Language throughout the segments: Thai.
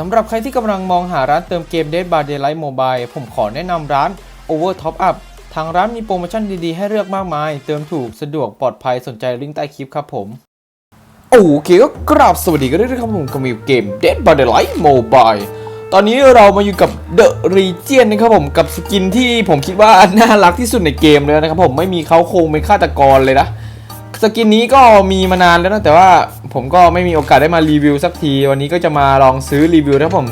สำหรับใครที่กำลังมองหาร้านเติมเกม Dead by Daylight Mobile ผมขอแนะนำร้าน Over Top Up ทางร้านมีโปรโมชั่นดีๆ ให้เลือกมากมาย เติมถูกสะดวกปลอดภัยสนใจลิงก์ใต้คลิปครับผม โอเคก็กราบสวัสดีกันด้วยนะครับผมกับมิวเกม Dead by Daylight Mobile ตอนนี้เรามาอยู่กับ The Region นะครับผมกับสกินที่ผมคิดว่าน่ารักที่สุดในเกมเลยนะครับผมไม่มีเขาโคงเป็นฆาตกรเลยนะ สกินนี้ก็มีมานานแล้วนะแต่ว่าผมก็ไม่มีโอกาสได้มารีวิวสักที วันนี้ก็จะมาลองซื้อรีวิวนะผม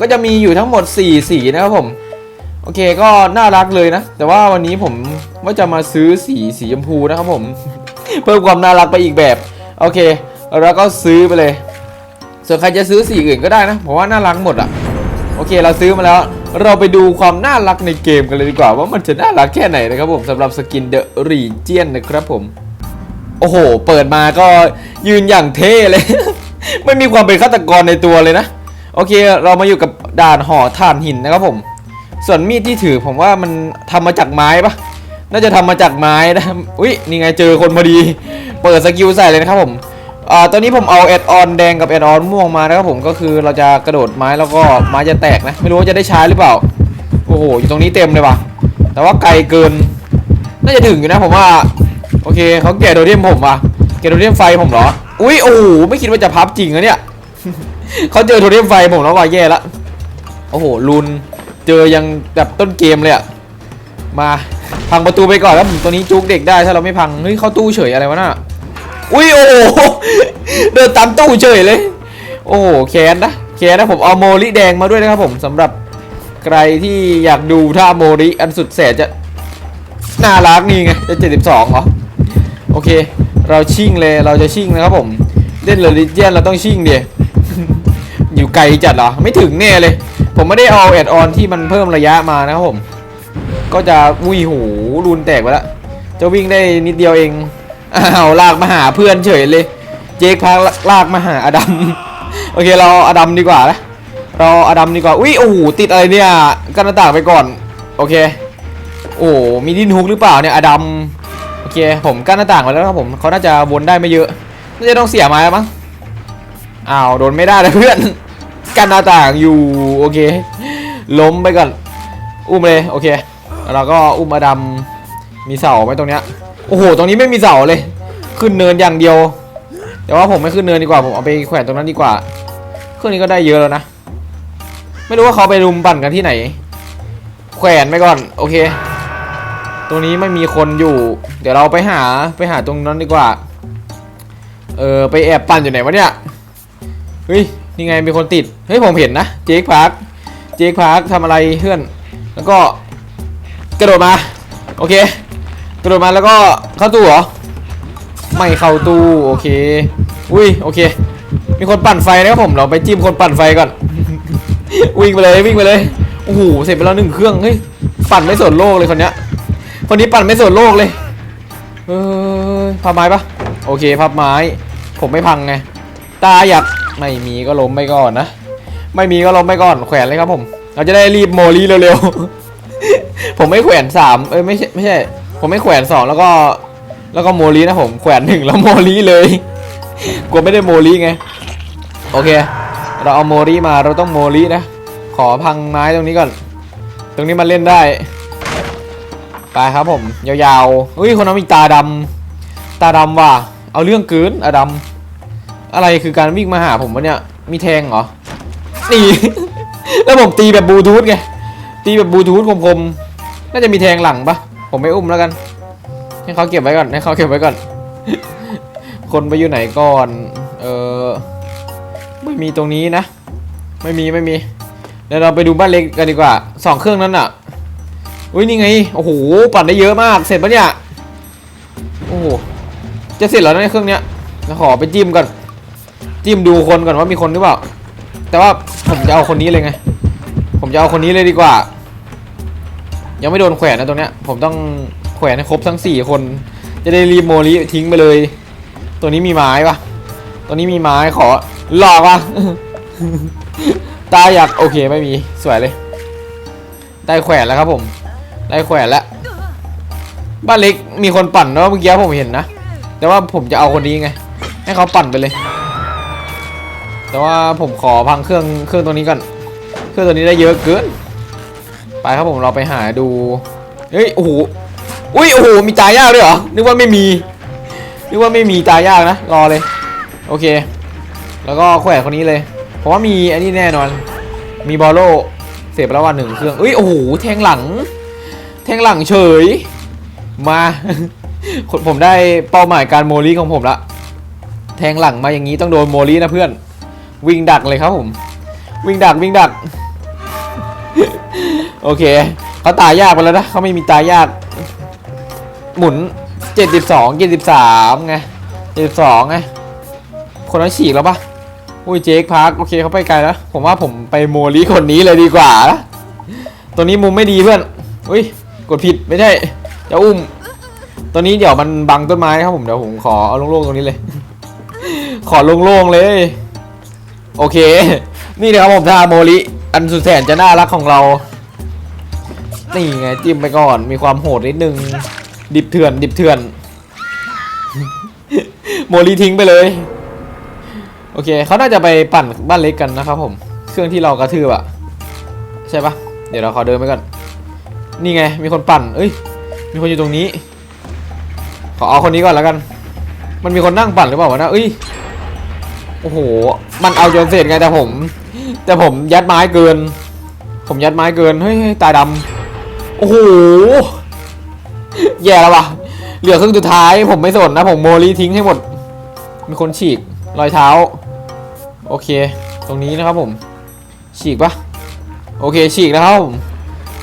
ก็จะมีอยู่ทั้งหมด 4 สีนะครับผม โอเคก็น่ารักเลยนะ แต่ว่าวันนี้ผมว่าจะมาซื้อสีสีชมพูนะครับผม เพิ่มความน่ารักไปอีกแบบ โอเค แล้วก็ซื้อไปเลย ส่วนใครจะซื้อสีอื่นก็ได้นะผมว่าน่ารักหมดอะโอเค เราซื้อมาแล้วเราไปดูความน่ารักในเกมกันเลยดีกว่า ว่ามันจะน่ารักแค่ไหนนะครับผมสำหรับสกินเดอะรีเจียนนะครับผม โอ้โห เปิดมาก็ยืนอย่างเท่เลย ไม่มีความเป็นฆาตกรในตัวเลยนะ โอเค เรามาอยู่กับด่านห่อถ่านหินนะครับผม ส่วนมีดที่ถือผมว่ามันทำมาจากไม้ปะน่าจะทำมาจากไม้นะ อุ้ยนี่ไงเจอคนพอดี เปิดสกิลใส่เลยนะครับผม อ่า ตอนนี้ผมเอาแอดออนแดงกับแอดออนม่วงมานะครับผม ก็คือเราจะกระโดดไม้แล้วก็ไม้จะแตกนะ ไม่รู้ว่าจะได้ใช้หรือเปล่า โอ้โห อยู่ตรงนี้เต็มเลยว่ะแต่ว่าไกลเกิน น่าจะถึงอยู่นะผมว่า โอเคเขาแกะโดเทียมผมว่ะแกะโดเทียมไฟผมเหรอ อุ้ยโอ้โหไม่คิดว่าจะพับจริงนะเนี่ยเขาเจอโดเทียมไฟผมแล้วว่ะแย่ละโอ้โหลุนเจอยังแบบต้นเกมเลยอะมาพังประตูไปก่อนแล้วผมตัวนี้จุกเด็กได้ถ้าเราไม่พังเฮ้ยเข้าตู้เฉยอะไรวะน่ะอุ้ยโอ้โหเดินตามตู้เฉยเลย โอ้โหแคนนะแคนนะผมเอาโมลิแดงมาด้วยนะครับผมสำหรับใครที่อยากดูท่าโมลิอันสุดแสนจะน่ารักนี่ไงจะเจ็ดสิบสองเหรอ อเค เราชิ่งเลยเราจะชิ่งนะครับผม เล่นเลลิเจียนเราต้องชิ่งเดียอยู่ไกลจัดเหรอ ไม่ถึงแน่เลย ผมไม่ได้เอาแอดออนที่มันเพิ่มระยะมานะครับผม ก็จะวุ้ยหูรุนแตกไปแล้วจะวิ่งได้นิดเดียวเองอ้าวลากมาหาเพื่อนเฉยเลย เจคพาลากมาหาอดัมโอเคเราอดัมดีกว่านะเราอดัมดีกว่าอุ้ยโอ้โหติดอะไรเนี่ยกันหน้าต่างไปก่อน โอเค โอ้มีดินฮุกหรือเปล่าเนี่ยอดัม อเค ผมกั้นหน้าต่างไว้แล้วครับผมเขาน่าจะวนได้ไม่เยอะน่าจะต้องเสียไม้แล้วมั้งอ้าวโดนไม่ได้เลยเพื่อน กันหน้าต่างอยู่โอเค ล้มไปก่อน อุ้มเลยโอเคเราก็อุ้มอดัมมีเสาไหมตรงเนี้ยโอ้โหตรงนี้ไม่มีเสาเลย ขึ้นเนินอย่างเดียว แต่ว่าผมไม่ขึ้นเนินดีกว่าผมเอาไปแขวนตรงนั้นดีกว่าเครื่องนี้ก็ได้เยอะแล้วนะ ไม่รู้ว่าเขาไปรุมปั่นกันที่ไหน แขวนไปก่อนโอเค ตรงนี้ไม่มีคนอยู่ เดี๋ยวเราไปหาไปหาตรงนั้นดีกว่า เออไปแอบปั่นอยู่ไหนวะเนี่ย เฮ้ยนี่ไงมีคนติด เฮ้ยผมเห็นนะเจคพาร์คเจคพาร์คทำอะไรเพื่อน แล้วก็กระโดดมา โอเค กระโดดมาแล้วก็เข้าตู้เหรอ ไม่เข้าตู้โอเค อุ้ยโอเค มีคนปั่นไฟนะครับผมเราไปจิ้มคนปั่นไฟก่อน วิ่งไปเลยวิ่งไปเลย โอ้โหเสร็จไปแล้วหนึ่งเครื่องเฮ้ยปั่นไม่สนโลกเลยคนเนี้ย คนนี้ปั่นไม่สนโลกเลย เออพับไม้ปะโอเคพับไม้ ผมไม่พังไง ตาอยากไม่มีก็ล้มไปก่อนนะ ไม่มีก็ล้มไปก่อน แขวนเลยครับผม เราจะได้รีบโมลีเร็วๆ ผมไม่แขวนสามเอ้ยไม่ใช่ไม่ใช่ ผมไม่แขวนสองแล้วก็ แล้วก็โมลีนะผม แขวนหนึ่งแล้วโมลีเลย กลัวไม่ได้โมลีไง โอเค เราเอาโมลีมาเราต้องโมลีนะ ขอพังไม้ตรงนี้ก่อน ตรงนี้มันเล่นได้ ไปครับผม ยาวๆเฮ้ยคนนั้นมีตาดำตาดำว่ะ เอาเรื่องเกินอะดำอะไรคือการวิ่งมาหาผมวะเนี่ย มีแทงเหรอนี่แล้วผมตีแบบบลูทูธไง ตีแบบบลูทูธคมๆ น่าจะมีแทงหลังปะผมไม่อุ้มแล้วกัน ให้เขาเก็บไว้ก่อน ให้เขาเก็บไว้ก่อน คนไปอยู่ไหนก่อน เออไม่มีตรงนี้นะ ไม่มีไม่มี เดี๋ยวเราไปดูบ้านเล็กกันดีกว่าสองเครื่องนั้นอะ อุ้ยนี่ไง โอ้โห ปั่นได้เยอะมาก เสร็จปะเนี่ย โอ้โห จะเสร็จแล้วนะเนี่ยเครื่องเนี้ยขอไปจิ้มก่อน จิ้มดูคนก่อนว่ามีคนหรือเปล่า แต่ว่าผมจะเอาคนนี้เลยไง ผมจะเอาคนนี้เลยดีกว่า ยังไม่โดนแขวนนะตรงเนี้ย ผมต้องแขวนให้ครบทั้งสี่คน จะได้รีโมลีทิ้งไปเลย ตัวนี้มีไม้ปะตัวนี้มีไม้ขอ หลอกปะตาอยากโอเคไม่มีสวยเลย ได้แขวนแล้วครับผม ได้แขวนแล้วบ้านเล็กมีคนปั่นนะเมื่อกี้ผมเห็นนะ แต่ว่าผมจะเอาคนนี้ไง ให้เขาปั่นไปเลย แต่ว่าผมขอพังเครื่องเครื่องตัวนี้ก่อนเครื่องตัวนี้ได้เยอะเกิน ไปครับผมเราไปหาดูเฮ้ยโอ้โหอุ้ยโอ้โหมีตายากด้วยเหรอนึกว่าไม่มีนึกว่าไม่มีตายากนะรอเลย โอเค แล้วก็แขวนคนนี้เลยเพราะว่ามีอันนี้แน่นอน มีบอลโลเสียไปแล้ววันหนึ่งเครื่องเอ้ยโอ้โหแทงหลัง แทงหลังเฉย มาผมได้เป้าหมายการโมลี่ของผมละแทงหลังมาอย่างนี้ต้องโดนโมลี่นะเพื่อน วิ่งดักเลยครับผม วิ่งดักวิ่งดัก โอเคเขาตายยากไปแล้วนะเขาไม่มีตายยาก หมุน72 73ไง72ไงคนนั้นฉีกแล้วปะอุ้ยเจคพาร์คโอเคเขาไปไกลแล้วผมว่าผมไปโมลี่คนนี้เลยดีกว่านะตัวนี้มุมไม่ดีเพื่อนอุ้ย กดผิดไม่ใช่จะอุ้มตัวนี้เดี๋ยวมันบังต้นไม้ครับผมเดี๋ยวผมขอเอาโล่งๆตรงนี้เลย ขอโล่งๆเลย โอเค นี่นะครับผมทาโมลิอันสุดแสนจะน่ารักของเรา นี่ไงจิ้มไปก่อน มีความโหดนิดนึง ดิบเถื่อน ดิบเถื่อน โมลิทิ้งไปเลย โอเคเขาน่าจะไปปั่นบ้านเล็กกันนะครับผม เครื่องที่เรากระทืบอะใช่ปะเดี๋ยวเราขอเดินไปก่อน นี่ไง มีคนปั่น เอ้ย มีคนอยู่ตรงนี้ ขอเอาคนนี้ก่อนแล้วกัน มันมีคนนั่งปั่นหรือเปล่าวะนะเอ้ย โอ้โห มันเอาจนเสร็จไงแต่ผม แต่ผมยัดไม้เกิน ผมยัดไม้เกินเฮ้ยเฮ้ยตาดำ โอ้โห แย่แล้ววะเหลือครึ่งสุดท้ายผมไม่สนนะ ผมโมลีทิ้งให้หมด มีคนฉีกรอยเท้า โอเค ตรงนี้นะครับผม ฉีกปะโอเคฉีกนะครับผม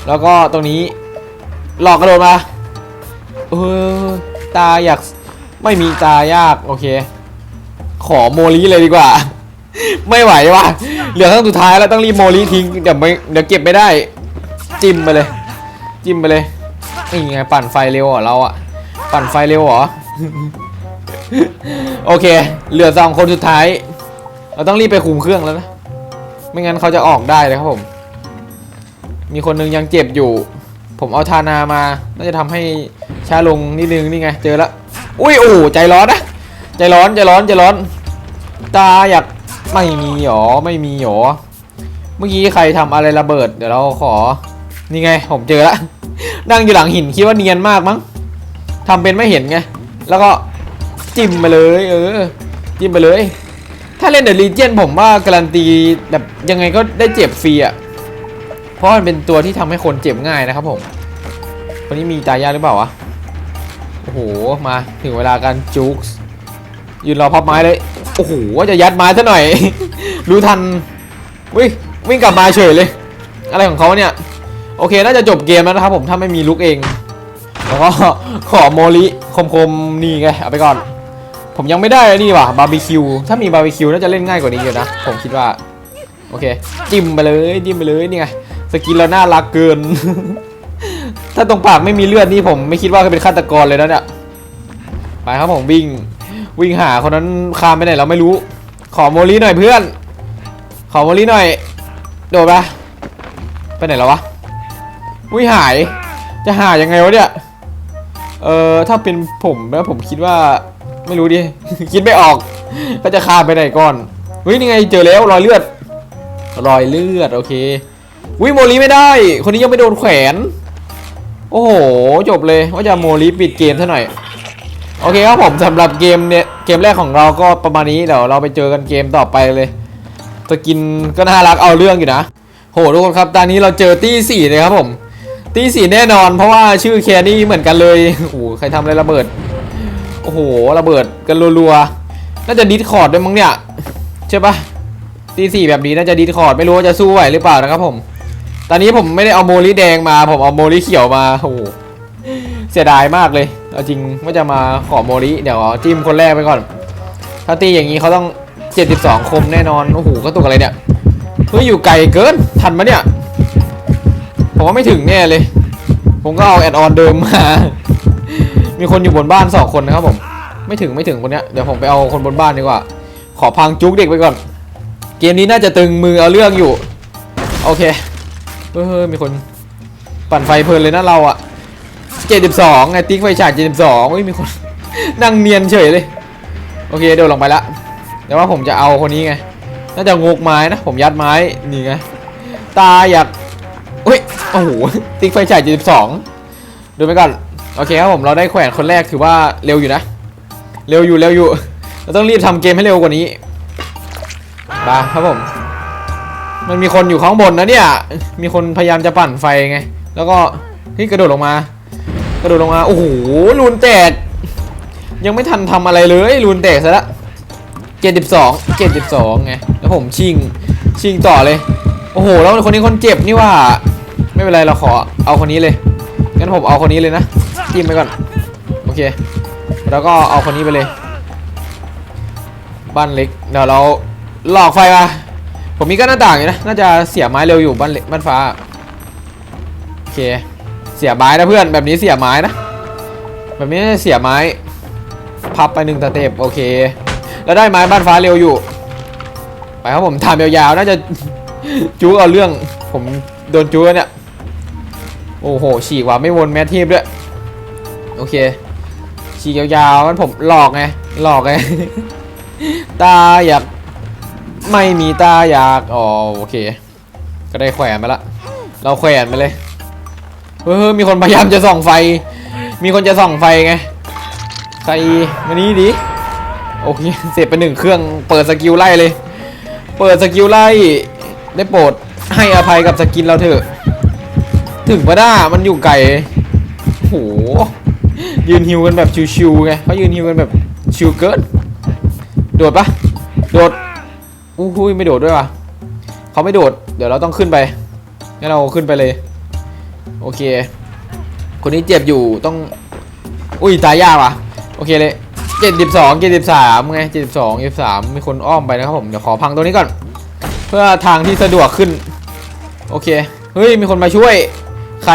แล้วก็ตรงนี้ หลอกกระโดดมาเออตาอยากไม่มีตายาก โอเค ขอโมลีเลยดีกว่า ไม่ไหวว่ะเหลือครั้งสุดท้ายแล้วต้องรีโมลีทิ้งเดี๋ยวไม่เดี๋ยวเก็บไม่ได้ จิ้มไปเลย จิ้มไปเลยนี่ไงปั่นไฟเร็วเหรอเราอะปั่นไฟเร็วเหรอโอเค เหลือสองคนสุดท้าย เราต้องรีบไปคุมเครื่องแล้วนะ ไม่งั้นเขาจะออกได้เลยครับผม มีคนหนึงยังเจ็บอยู่ ผมเอาทานามา น่าจะทำให้ช้าลงนิดนึงนี่ไง เจอแล้วอุ้ยโอ้ใจร้อนนะ ใจร้อนใจร้อนใจร้อน ตาอยากไม่มีหรอไม่มีหรอเมื่อกี้ใครทำอะไรระเบิด เดี๋ยวเราขอ นี่ไง ผมเจอแล้วนั่งอยู่หลังหินคิดว่าเนียนมากมั้งทำเป็นไม่เห็นไง แล้วก็จิ้มไปเลย เออ จิ้มไปเลย ถ้าเล่นเดอะลีเจียนผมว่าการันตีแบบยังไงก็ได้เจ็บฟรีอะ เพราะมันเป็นตัวที่ทำให้คนเจ็บง่ายนะครับผมคนนี้มีตายาหรือเปล่าวะโอ้โหมาถึงเวลาการจุกยืนรอพับไม้เลยโอ้โหว่าจะยัดไม้ซะหน่อย รู้ทันวิ่งวิ่งกลับมาเฉยเลย อะไรของเขาเนี่ยโอเคน่าจะจบเกมแล้วนะครับผมถ้าไม่มีลุกเองแล้วก็ขอโมลิคมๆนี่ไงเอาไปก่อน ผมยังไม่ได้นี่ว่ะบาร์บีคิวถ้ามีบาร์บีคิวน่าจะเล่นง่ายกว่านี้เยอะนะผมคิดว่าโอเคจิ้มไปเลยจิ้มไปเลยนี่ไง กินเราน่ารักเกิน ถ้าตรงปากไม่มีเลือดนี่ผม ไม่คิดว่าจะเป็นฆาตกรเลยนะเนี่ย ไปครับผมวิ่ง วิ่งหาคนนั้นคามไปไหนเราไม่รู้ ขอโมลีหน่อยเพื่อน ขอโมลีหน่อย โดดปะไปไหนแล้ววะวิหาย จะหายังไงวะเนี่ย เออถ้าเป็นผมนะผมคิดว่าไม่รู้ดิ คิดไม่ออก ก็จะคามไปไหนก่อนวินี่ไงเจอแล้วรอยเลือด รอยเลือดโอเค วิโมลีไม่ได้ คนนี้ยังไม่โดนแขวน โอ้โห จบเลยว่าจะโมลีปิดเกมซะหน่อย โอเคครับผมสำหรับเกมเนี่ยเกมแรกของเราก็ประมาณนี้เดี๋ยวเราไปเจอกันเกมต่อไปเลยสกินก็น่ารักเอาเรื่องอยู่นะ โหทุกคนครับ ตอนนี้เราเจอตี้สี่เลยครับผมตี้สี่แน่นอน เพราะว่าชื่อแคนี่เหมือนกันเลยโอ้โหใครทำอะไรระเบิด โอ้โหระเบิดกันรัวๆน่าจะดิสคอร์ดด้วยมั้งเนี่ยใช่ปะตีสี่แบบนี้น่าจะดิสคอร์ดไม่รู้ว่าจะสู้ไหวหรือเปล่านะครับผม ตอนนี้ผมไม่ได้เอาโมลิแดงมาผมเอาโมลิเขียวมาโอ้โหเสียดายมากเลยเอาจริงว่าจะมาขอโมริเดี๋ยวจิ้มคนแรกไปก่อน ถ้าตีอย่างนี้เขาต้อง 72 คมแน่นอนโอ้โหก็ตกอะไรเนี่ยเฮ้ยอยู่ไกลเกินทันมะเนี่ย ผมว่าไม่ถึงแน่เลย ผมก็เอาแอดออนเดิมมา มีคนอยู่บนบ้าน2คนนะครับผมไม่ถึงไม่ถึงคนเนี้ยเดี๋ยวผมไปเอาคนบนบ้านดีกว่า ขอพังจุกเด็กไปก่อน เกมนี้น่าจะตึงมือเอาเรื่องอยู่ โอเค เฮ้ยมีคนปั่นไฟเพลินเลยนะเราอะเจ็ดสิบสองไงติ๊กไฟฉายเจ็ดสิบสองมีคน นั่งเนียนเฉยเลย โอเคเดี๋ยวลงไปละแต่ว่าผมจะเอาคนนี้ไง น่าจะงกไม้นะ ผมยัดไม้ นี่ไง ตาอยากอุ้ย โอ้โห ติ๊กไฟฉาย72ดูไปก่อน โอเคครับผม เราได้แขวนคนแรกถือว่าเร็วอยู่นะ เร็วอยู่เร็วอยู่ เราต้องรีบทำเกมให้เร็วกว่านี้มาครับผม มันมีคนอยู่ข้างบนนะเนี่ย มีคนพยายามจะปั่นไฟไง แล้วก็ที่กระโดดลงมา กระโดดลงมา โอ้โหรูนแตก ยังไม่ทันทำอะไรเลยรูนแตกซะละเจ็ดสิบสองเจ็ดสิบสองไง แล้วผมชิง ชิงต่อเลย โอ้โห แล้วคนนี้คนเจ็บนี่ว่า ไม่เป็นไรเราขอเอาคนนี้เลย งั้นผมเอาคนนี้เลยนะจิ้มไปก่อน โอเค แล้วก็เอาคนนี้ไปเลย บ้านเล็ก เดี๋ยวเราหลอกไฟมา ผมมีก็หน้าต่างอยู่นะ น่าจะเสียไม้เร็วอยู่บ้านเล็กบ้านฟ้า โอเค เสียไม้นะเพื่อน แบบนี้เสียไม้นะ แบบนี้จะเสียไม้ พับไปหนึ่งสเต็ปโอเค แล้วได้ไม้บ้านฟ้าเร็วอยู่ ไปครับผมทำยาวๆ น่าจะจูเอาเรื่อง ผมโดนจู้เนี่ย โอ้โห ฉีกว่ะไม่วนแมททีบด้วย โอเค ฉีกยาวๆมันผมหลอกไง หลอกไง ตาอยาก ไม่มีตาอยาก อ๋อโอเค ก็ได้แขวนไปละ เราแขวนไปเลย เฮ้ยมีคนพยายามจะส่องไฟ มีคนจะส่องไฟไง ใครมานี้ดิ โอเค เสร็จไปหนึ่งเครื่อง เปิดสกิลไล่เลย เปิดสกิลไล่ ได้โปรดให้อภัยกับสกินเราเถอะ ถึงปะด้ามันอยู่ไกลโอ้โหยืนฮิวกันแบบชิวๆไงเขายืนฮิวกันแบบชิวเกิน โดดปะโดด อู้หูยไม่โดดด้วยว่ะเขาไม่โดด เดี๋ยวเราต้องขึ้นไปงั้นเราขึ้นไปเลย โอเค คนนี้เจ็บอยู่ต้อง อุ้ยตายยากว่ะ โอเคเลยเจ็ดสิบสองเจ็ดสิบสามไงเจ็ดสิบสองเจ็ดสามมีคนอ้อมไปนะครับผมเดี๋ยวขอพังตัวนี้ก่อน เพื่อทางที่สะดวกขึ้น โอเค เฮ้ยมีคนมาช่วย ใคร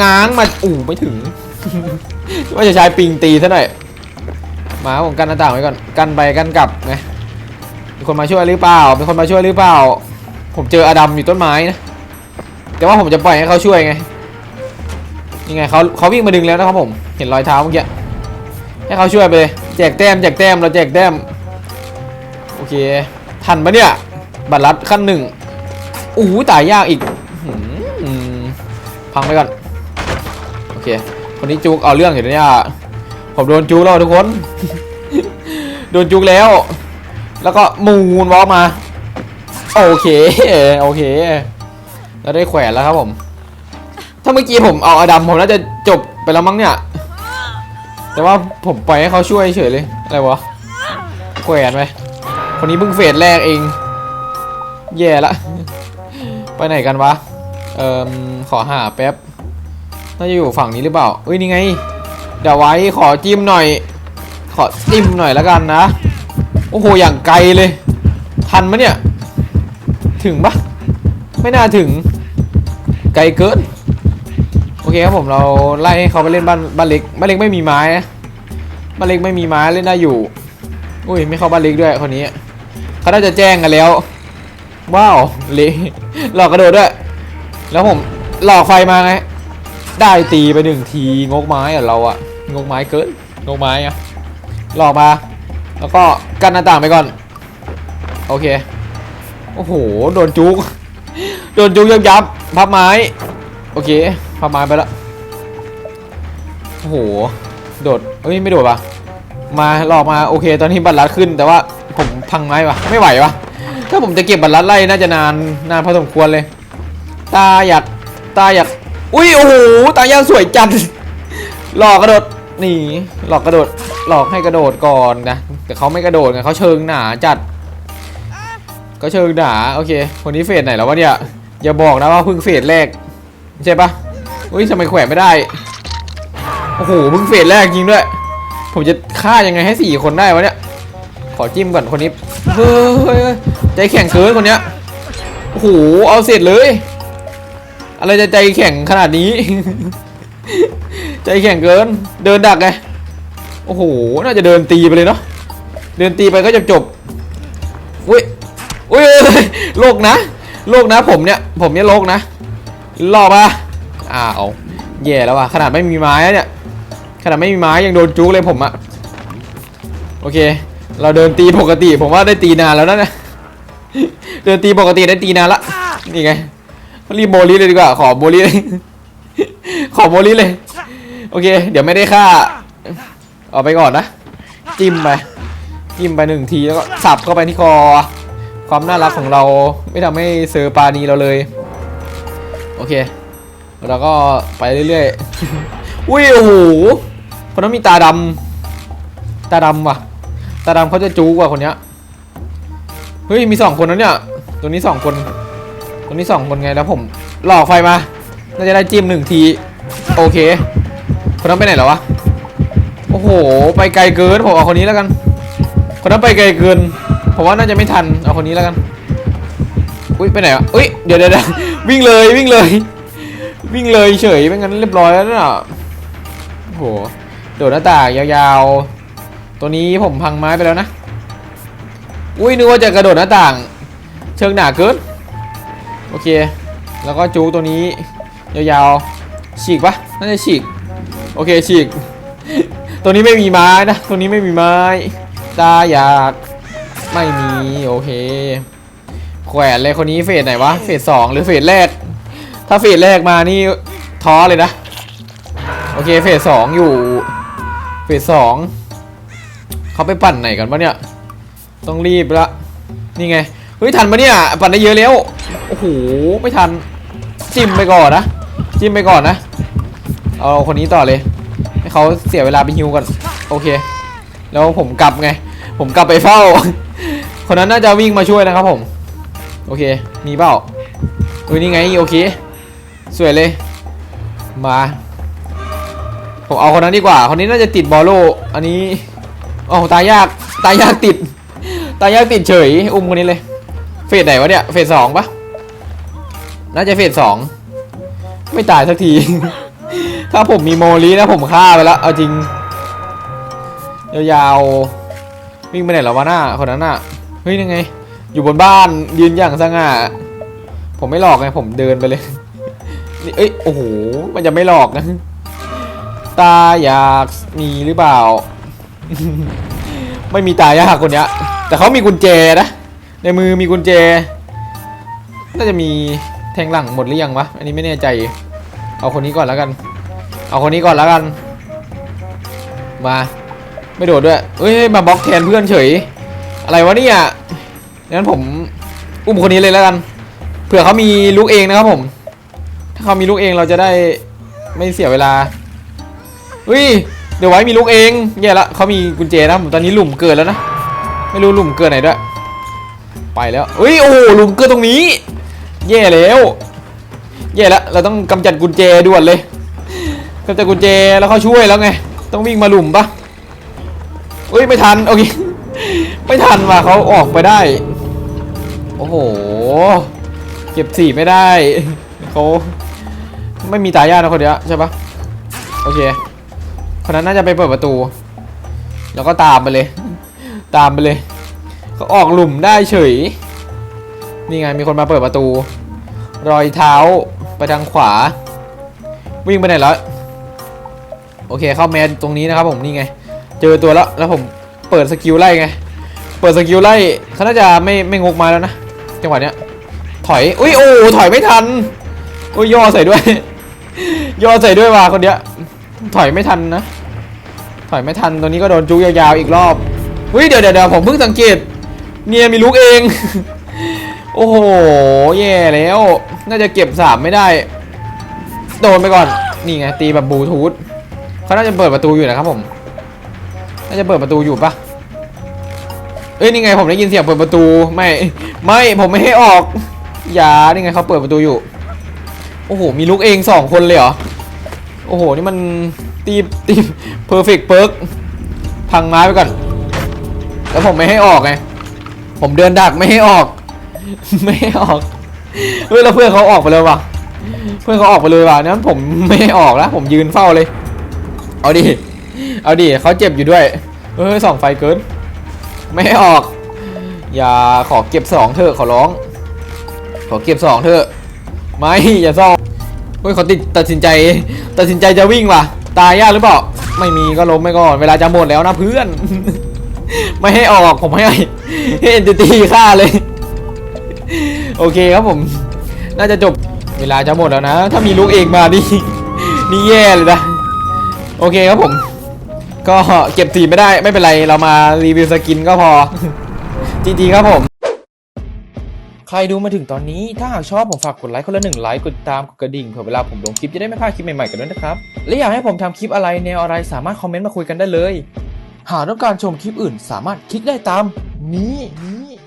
ง้างมาอู้ไม่ถึง ว่าจะใช้ปิงตีซะหน่อยมาผมกันหน้าต่างไว้ก่อน กันไปกันกลับไง มีคนมาช่วยหรือเปล่า มีคนมาช่วยหรือเปล่า ผมเจออดัมอยู่ต้นไม้นะ แต่ว่าผมจะปล่อยให้เขาช่วยไง ยังไงเขาเขาวิ่งมาดึงแล้วนะครับผม เห็นรอยเท้าเมื่อกี้ ให้เขาช่วยไปเลย แจกแต้มแจกแต้มเราแจกแต้ม โอเค ทันปะเนี่ย บัตรลัดขั้นหนึ่งอู้หูตายยากอีกพังไปก่อน โอเค คนนี้จุกเอาเรื่องอยู่เนี่ยผมโดนจุกแล้วทุกคน โดนจุกแล้ว แล้วก็มูนวอล์กมา โอเคโอเคแล้วได้แขวนแล้วครับผม ถ้าเมื่อกี้ผมเอาอดัมผมน่าจะจบไปแล้วมั้งเนี่ย แต่ว่าผมปล่อยให้เขาช่วยเฉยเลยอะไรวะแขวนไปคนนี้เพิ่งเฟสแรกเอง แย่ละ ไปไหนกันวะ เอ่อขอหาแป๊บ น่าจะอยู่ฝั่งนี้หรือเปล่าเอ้ยนี่ไง เดี๋ยวไว้ขอจิ้มหน่อย ขอจิ้มหน่อยแล้วกันนะ โอ้โห อย่างไกลเลย ทันมะเนี่ย ถึงปะไม่น่าถึง ไกลเกิน โอเคครับผมเราไล่ให้เขาไปเล่นบ้านบ้านเล็ก บ้านเล็กไม่มีไม้นะ บ้านเล็กไม่มีไม้เล่นได้อยู่ อุ้ยไม่เข้าบ้านเล็กด้วยคนนี้ เขาน่าจะแจ้งกันแล้ว ว้าวเละหลอกกระโดดด้วย แล้วผมหลอกไฟมาไง ได้ตีไปหนึ่งทีงกไม้อะเราอะงกไม้เกินงกไม้อะหลอกมา แล้วก็กันหน้าต่างไปก่อน โอเค โอ้โห โดนจุก โดนจุกยับยับพับไม้ โอเค พับไม้ไปแล้วโอ้โห โดดเอ้ย ไม่โดดปะมาหลอกมา โอเค ตอนนี้บัตรลัดขึ้น แต่ว่าผมพังไม้ปะไม่ไหวปะถ้าผมจะเก็บบัตรลัดไล่น่าจะนาน นานพอสมควรเลย ตาอยาก ตาอยาก อุ้ย โอ้โห ตายางสวยจัด หลอกกระโดด นี่ หลอกกระโดด หลอกให้กระโดดก่อนนะ แต่เขาไม่กระโดดไงเขาเชิงหนาจัดก็เชิงหนาโอเค คนนี้เฟสไหนแล้ววะเนี่ย อย่าบอกนะว่าเพิ่งเฟสแรก ใช่ปะอุ้ยทำไมแขวนไม่ได้ โอ้โหเพิ่งเฟสแรกจริงด้วย ผมจะฆ่ายังไงให้สี่คนได้วะเนี่ย ขอจิ้มก่อนคนนี้ เฮ้ยเฮ้ยเฮ้ยใจแข็งเกินคนเนี้ย โอ้โหเอาเสร็จเลย อะไรจะใจแข็งขนาดนี้ ใจแข็งเกิน เดินดักไง โอ้โห น่าจะเดินตีไปเลยเนาะ เดินตีไปก็จบจบอุ้ยอุ้ยโลกนะ โลกนะผมเนี่ย ผมเนี่ยโลกนะรอบอะอ้าวแย่แล้วว่ะ ขนาดไม่มีไม้เนี่ย ขนาดไม่มีไม้ยังโดนจุกเลยผมอะโอเค เราเดินตีปกติ ผมว่าได้ตีนานแล้วนะเนี่ยเดินตีปกติได้ตีนานละ นี่ไง รีบโมลีเลยดีกว่า ขอโมลีเลย ขอโมลีเลย โอเค เดี๋ยวไม่ได้ค่า เอาไปก่อนนะ จิ้มไป จิ้มไปหนึ่งทีแล้วก็สับเข้าไปที่คอ ความน่ารักของเราไม่ทำให้เซอร์ปานีเราเลย โอเค เราก็ไปเรื่อยๆ อุ้ยโอ้โหคนนั้นมีตาดำตาดำว่ะ ตาดำเขาจะจู๊กว่าคนเนี้ย เฮ้ยมีสองคนนะเนี่ย ตัวนี้สองคน ตัวนี้สองคนไงแล้วผมหลอกไฟมา น่าจะได้จิ้มหนึ่งที โอเค คนนั้นไปไหนแล้ววะโอ้โห ไปไกลเกิน ผมเอาคนนี้แล้วกัน คนนั้นไปไกลเกิน ผมว่าน่าจะไม่ทัน เอาคนนี้แล้วกัน อุ้ยไปไหนอะอุ้ยเดี๋ยวเดี๋ยวเดี๋ยววิ่งเลยวิ่งเลย วิ่งเลยเฉยไม่งั้นเรียบร้อยแล้วน่ะโอ้โห โดดหน้าต่างยาวๆ ตัวนี้ผมพังไม้ไปแล้วนะ อุ้ยนึกว่าจะกระโดดหน้าต่าง เชิงหนาเกิน โอเค แล้วก็จูตัวนี้ยาวๆ ฉีกปะน่าจะฉีก โอเคฉีก ตัวนี้ไม่มีไม้นะ ตัวนี้ไม่มีไม้ตาอยากไม่มีโอเค แขวนเลยคนนี้เฟสไหนวะ เฟสสองหรือเฟสแรก ถ้าเฟสแรกมานี่ท้อเลยนะ โอเคเฟสสองอยู่ เฟสสองเขาไปปั่นไหนกันปะเนี่ย ต้องรีบละ นี่ไง เฮ้ยทันปะเนี่ย ปั่นได้เยอะแล้ว โอ้โหไม่ทัน จิ้มไปก่อนนะ จิ้มไปก่อนนะ เอาคนนี้ต่อเลย ให้เขาเสียเวลาไปฮิวก่อนโอเค แล้วผมกลับไง ผมกลับไปเฝ้า คนนั้นน่าจะวิ่งมาช่วยนะครับผม โอเค มีเปล่าเฮ้ยนี่ไงโอเค สวยเลย มา ผมเอาคนนั้นดีกว่า คนนี้น่าจะติดบอลโล อันนี้อ๋อตายยาก ตายยากติด ตายยากติดเฉย อุ้มคนนี้เลย เฟสไหนวะเนี่ย เฟสสองปะน่าจะเฟสสอง ไม่ตายสักที ถ้าผมมีโมลีนะผมฆ่าไปแล้วเอาจริงยาวๆวิ่งไปไหนแล้ววะหน้าคนนั้นน่ะเฮ้ยยังไง อยู่บนบ้านยืนอย่างสง่าผมไม่หลอกไงผมเดินไปเลยนี่เอ้ยโอ้โหมันจะไม่หลอกนะตาอยากมีหรือเปล่า ไม่มีตายากคนเนี้ย แต่เขามีกุญแจนะ ในมือมีกุญแจ น่าจะมีแทงหลังหมดหรือยังวะ อันนี้ไม่แน่ใจ เอาคนนี้ก่อนแล้วกัน เอาคนนี้ก่อนแล้วกัน มา ไม่โดดด้วยเอ้ยมาบล็อกแทนเพื่อนเฉย อะไรวะเนี่ยงั้นผมอุ้มคนนี้เลยแล้วกัน เผื่อเขามีลูกเองนะครับผม ถ้าเขามีลูกเองเราจะได้ไม่เสียเวลาเฮ้ย เดี๋ยวไว้มีลูกเองแย่ละเขามีกุญแจนะผมตอนนี้หลุมเกิดแล้วนะ ไม่รู้หลุมเกิดไหนด้วย ไปแล้วเฮ้ย โอ้โหหลุมเกิดตรงนี้ แย่แล้ว แย่แล้วเราต้องกำจัดกุญแจด่วนเลย กำจัดกุญแจแล้วเขาช่วยแล้วไง ต้องวิ่งมาหลุมปะเฮ้ยไม่ทันโอเคไม่ทันว่ะเขาออกไปได้ โอ้โห เก็บสี่ไม่ได้เขาไม่มีตายากนะคนเดียวใช่ปะโอเคคนนั้นน่าจะไปเปิดประตู แล้วก็ตามไปเลย ตามไปเลยเขาออกหลุมได้เฉย นี่ไงมีคนมาเปิดประตู รอยเท้าไปทางขวา วิ่งไปไหนแล้ว โอเคเข้าแมนตรงนี้นะครับผมนี่ไง เจอตัวแล้วแล้วผมเปิดสกิลไล่ไง เปิดสกิลไล่เขาน่าจะไม่ไม่งกมาแล้วนะจังหวะเนี้ยถอยอุ้ยโอ้ถอยไม่ทันอุ้ยย่อใส่ด้วย ย่อใส่ด้วยว่ะคนเนี้ยถอยไม่ทันนะ ถอยไม่ทันตัวนี้ก็โดนจุกยาวๆอีกรอบอุ้ยเดี๋ยวเดี๋ยวเดี๋ยวผมเพิ่งสังเกต เนี่ยมีลูกเอง โอ้โหแย่แล้ว น่าจะเก็บสามไม่ได้ โดนไปก่อน นี่ไงตีแบบบลูทูธ เขาน่าจะเปิดประตูอยู่นะครับผมน่าจะเปิดประตูอยู่ปะเอ้ยนี่ไงผมได้ยินเสียงเปิดประตูไม่ไม่ผมไม่ให้ออกอย่านี่ไงเขาเปิดประตูอยู่ โอ้โหมีลูกเองสองคนเลยเหรอโอ้โหนี่มันตีตีเพอร์เฟกต์เปิร์กพังไม้ไปก่อนแล้วผมไม่ให้ออกไงผมเดินดักไม่ให้ออก ไม่ให้ออกเฮ้ยแล้วเพื่อนเขาออกไปเลยวะเพื่อนเขาออกไปเลยวะนั้นผมไม่ให้ออกแล้วผมยืนเฝ้าเลย เอาดิ เอาดิเขาเจ็บอยู่ด้วยเฮ้ยส่องไฟเกิน ไม่ให้ออก อย่าขอเก็บสองเถอะขอร้อง ขอเก็บสองเถอะ ไม่ อย่าซ่องเฮ้ยเขาติดตัดสินใจ ตัดสินใจจะวิ่งว่ะ ตายยากหรือเปล่า ไม่มีก็ล้มไปก่อน เวลาจะหมดแล้วนะเพื่อน ไม่ให้ออกผมให้ให้เอ็นติตี้ฆ่าเลย โอเคครับผม น่าจะจบ เวลาจะหมดแล้วนะ ถ้ามีลูกเอกมานี่นี่แย่เลยนะ โอเคครับผม ก็เก็บสีไม่ได้ไม่เป็นไรเรามารีวิวสกินก็พอ จริงๆครับผม ใครดูมาถึงตอนนี้ถ้าหากชอบผมฝากกดไลค์คนละหนึ่งไลค์กดติดตามกดกระดิ่งเผื่อเวลาผมลงคลิปจะได้ไม่พลาดคลิปใหม่ๆกันด้วยนะครับ และอยากให้ผมทำคลิปอะไรแนวอะไรสามารถคอมเมนต์มาคุยกันได้เลย หากต้องการชมคลิปอื่นสามารถคลิกได้ตามนี้นี้